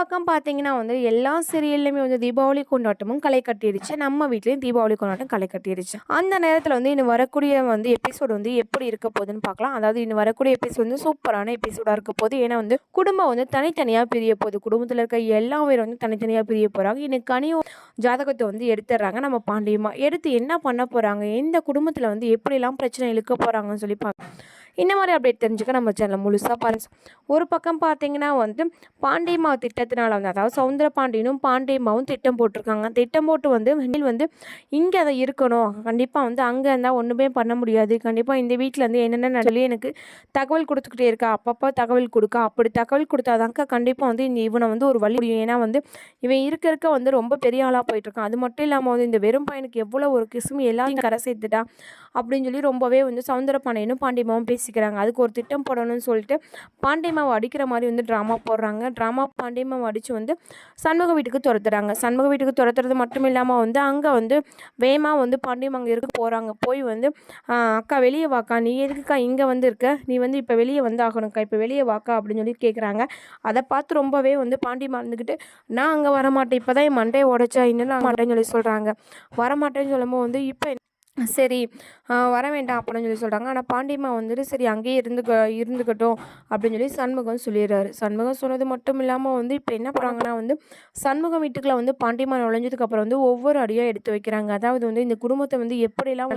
பக்கம் பார்த்தீங்கன்னா வந்து எல்லா சீரியல்லையுமே வந்து தீபாவளி கொண்டாட்டமும் களை கட்டிடுச்சு. நம்ம வீட்லேயும் தீபாவளி கொண்டாட்டம் களை கட்டிடுச்சு. அந்த நேரத்தில் வந்து இன்னும் வரக்கூடிய வந்து எபிசோடு வந்து எப்படி இருக்க போகுதுன்னு பார்க்கலாம் அதாவது இன்னும் வரக்கூடிய எபிசோட் வந்து சூப்பரான எபிசோடாக இருக்க போகுது. ஏன்னா வந்து குடும்பம் வந்து தனித்தனியாக பிரிய போகுது. குடும்பத்தில் இருக்க எல்லா பேரும் வந்து தனித்தனியாக பிரிய போகிறாங்க இன்னும் கனியும் ஜாதகத்தை வந்து எடுத்துடுறாங்க நம்ம பாண்டியமாக எடுத்து என்ன பண்ண போகிறாங்க எந்த குடும்பத்தில் வந்து எப்படிலாம் பிரச்சனை இழுக்க போகிறாங்கன்னு சொல்லி பார்க்கலாம் இந்த மாதிரி அப்டேட் தெரிஞ்சுக்க நம்ம சேனல் முழுசாக பாருங்க. ஒரு பக்கம் பார்த்தீங்கன்னா வந்து பாண்டியமா திட்டத்தை திட்டத்தினால வந்து அதாவது சவுந்தர பாண்டியனும் பாண்டியம்மாவும் திட்டம் போட்டிருக்காங்க. திட்டம் போட்டு வந்து வெண்ணில் வந்து இங்கே அதை இருக்கணும். கண்டிப்பாக வந்து அங்கே இருந்தால் ஒன்றுமே பண்ண முடியாது. கண்டிப்பாக இந்த வீட்டில் இருந்து என்னென்ன நடலையும் எனக்கு தகவல் கொடுத்துக்கிட்டே இருக்கா. அப்பப்போ தகவல் கொடுக்கா. அப்படி தகவல் கொடுத்தாதாங்க கண்டிப்பாக வந்து இந்த இவனை வந்து ஒரு வழி முடியும். ஏன்னா வந்து இவன் இருக்க இருக்க வந்து ரொம்ப பெரிய ஆளாக போயிட்டுருக்கான். அது மட்டும் இல்லாமல் வந்து இந்த வெறும் பையனுக்கு எவ்வளோ ஒரு கிசுமி எல்லாத்தையும் கரை சேர்த்துட்டா அப்படின்னு சொல்லி ரொம்பவே வந்து சவுந்தர பாண்டியனும் பாண்டியமாவும் பேசிக்கிறாங்க. அதுக்கு ஒரு திட்டம் போடணும்னு சொல்லிட்டு பாண்டியமாவை அடிக்கிற மாதிரி வந்து ட்ராமா போடுறாங்க. ட்ராமா பாண்டியம் பாண்டியம்மாவை அடித்து வந்து சண்முக வீட்டுக்கு துரத்துறாங்க. சண்முக வீட்டுக்கு துரத்துறது மட்டும் இல்லாமல் வந்து அங்கே வந்து வேமா வந்து பாண்டியம் அங்கே இருக்க போகிறாங்க போய் வந்து அக்கா வெளியே வாக்கா. நீ எதுக்குக்கா இங்கே வந்து இருக்க நீ வந்து இப்போ வெளியே வந்து ஆகணும்க்கா இப்போ வெளியே வாக்கா அப்படின்னு சொல்லி கேட்குறாங்க அதை பார்த்து ரொம்பவே வந்து பாண்டியம்மா இருந்துக்கிட்டு நான் அங்கே வரமாட்டேன். இப்போ தான் என் மண்டையை உடச்சா இன்னும் நான் மாட்டேன்னு சொல்லி சொல்கிறாங்க வரமாட்டேன்னு சொல்லும்போது வந்து இப்போ சரி வர வேண்டாம் அப்படின்னு சொல்லி சொல்கிறாங்க ஆனால் பாண்டியம்மா வந்துட்டு சரி அங்கேயே இருந்துக்க இருந்துக்கட்டும் அப்படின்னு சொல்லி சண்முகம் சொல்லிடுறாரு. சண்முகம் சொன்னது மட்டும் இல்லாமல் வந்து இப்போ என்ன பண்ணுறாங்கன்னா வந்து சண்முகம் வீட்டுக்குள்ள வந்து பாண்டியம்மா நுழைஞ்சதுக்கு அப்புறம் வந்து ஒவ்வொரு அடியாக எடுத்து வைக்கிறாங்க. அதாவது வந்து இந்த குடும்பத்தை வந்து எப்படியெல்லாம்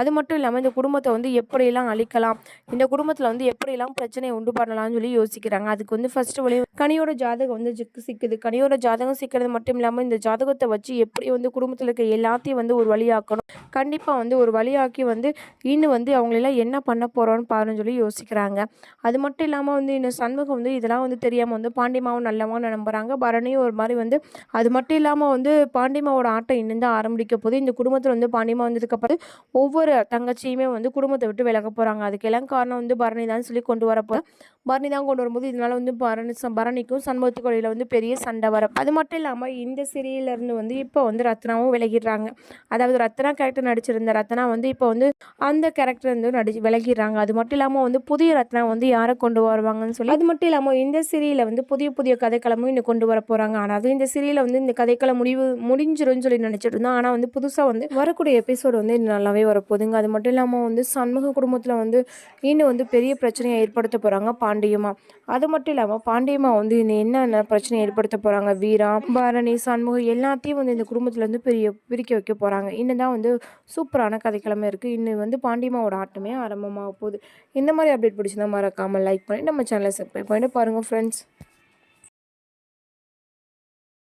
அது மட்டும் இல்லாமல் இந்த குடும்பத்தை வந்து எப்படியெல்லாம் அழிக்கலாம் இந்த குடும்பத்தில் வந்து எப்படியெல்லாம் பிரச்சனையை உண்டு பண்ணலாம்னு சொல்லி யோசிக்கிறாங்க. அதுக்கு வந்து ஃபர்ஸ்ட் வழி கனியோட ஜாதகம் வந்து சிக்குது. கனியோட ஜாதகம் சிக்கிறது மட்டும் இல்லாமல் இந்த ஜாதகத்தை வச்சு எப்படி வந்து குடும்பத்தில் இருக்க எல்லாத்தையும் வந்து ஒரு வழியாக்கணும். கண்டிப்பாக வந்து ஒரு வழியாக்கி வந்து இன்னும் வந்து அவங்களெல்லாம் என்ன பண்ண போகிறோன்னு பாருன்னு சொல்லி யோசிக்கிறாங்க. அது மட்டும் இல்லாமல் வந்து இன்னும் சண்முகம் வந்து இதெல்லாம் வந்து தெரியாமல் வந்து பாண்டியமாவும் நல்லவங்க நம்புகிறாங்க பரணியும் ஒரு மாதிரி வந்து அது மட்டும் இல்லாமல் வந்து பாண்டியமாவோட ஆட்டம் இன்னும் தான் ஆரம்பிக்க போது இந்த குடும்பத்தில் வந்து பாண்டியமா வந்ததுக்கப்புறம் ஒவ்வொரு தங்கச்சியுமே வந்து குடும்பத்தை விட்டு விலக போகிறாங்க அதுக்கெல்லாம் காரணம் வந்து பரணி தான் சொல்லி கொண்டு வரப்போ பரணி தான் கொண்டு வரும்போது இதனால் வந்து பரணி ச- பரணிக்கும் சண்முகத்துக்கு இடையில வந்து பெரிய சண்டை வரும். அது மட்டும் இல்லாமல் இந்த serial வந்து இப்போ வந்து ரத்னாவும் விலகிடுறாங்க. அதாவது ரத்னா கேரக்டர் நடிச்சிருந்த ரத்னா வந்து இப்போ வந்து அந்த கேரக்டர் வந்து நடி விலகிடுறாங்க அது மட்டும் இல்லாமல் வந்து புதிய ரத்னா வந்து யாரை கொண்டு வருவாங்கன்னு சொல்லி அது மட்டும் இல்லாமல் இந்த சீரியலில் வந்து புதிய புதிய கதைக்களமும் இன்னும் கொண்டு வர போகிறாங்க ஆனால் அதுவும் இந்த சீரியலில் வந்து இந்த கதைக்களம் முடிவு முடிஞ்சிரும்னு சொல்லி நினச்சிட்டு இருந்தோம். ஆனால் வந்து புதுசாக வந்து வரக்கூடிய எபிசோடு வந்து இன்னும் நல்லாவே வரப்போகுதுங்க. அது மட்டும் இல்லாமல் வந்து சண்முக குடும்பத்தில் வந்து இன்னும் வந்து பெரிய பிரச்சனையை ஏற்படுத்த போகிறாங்க பாண்டியம்மா. அது மட்டும் இல்லாமல் பாண்டியம்மா வந்து இன்னும் என்னென்ன பிரச்சனை ஏற்படுத்த போகிறாங்க வீரா பரணி சண்முகம் எல்லாத்தையும் வந்து இந்த குடும்பத்தில் வந்து பெரிய பிரிக்க வைக்க போகிறாங்க இன்னும் தான் வந்து சூப்பர் சூப்பரான கதைக்கிழமை இருக்குது இன்னும் வந்து பாண்டிமாவோட ஆட்டமே ஆரம்பமாக போகுது. இந்த மாதிரி அப்டேட் பிடிச்சிருந்தா மறக்காமல் லைக் பண்ணி நம்ம சேனலை சப்ஸ்கிரைப் பண்ணிட்டு பாருங்கள் ஃப்ரெண்ட்ஸ்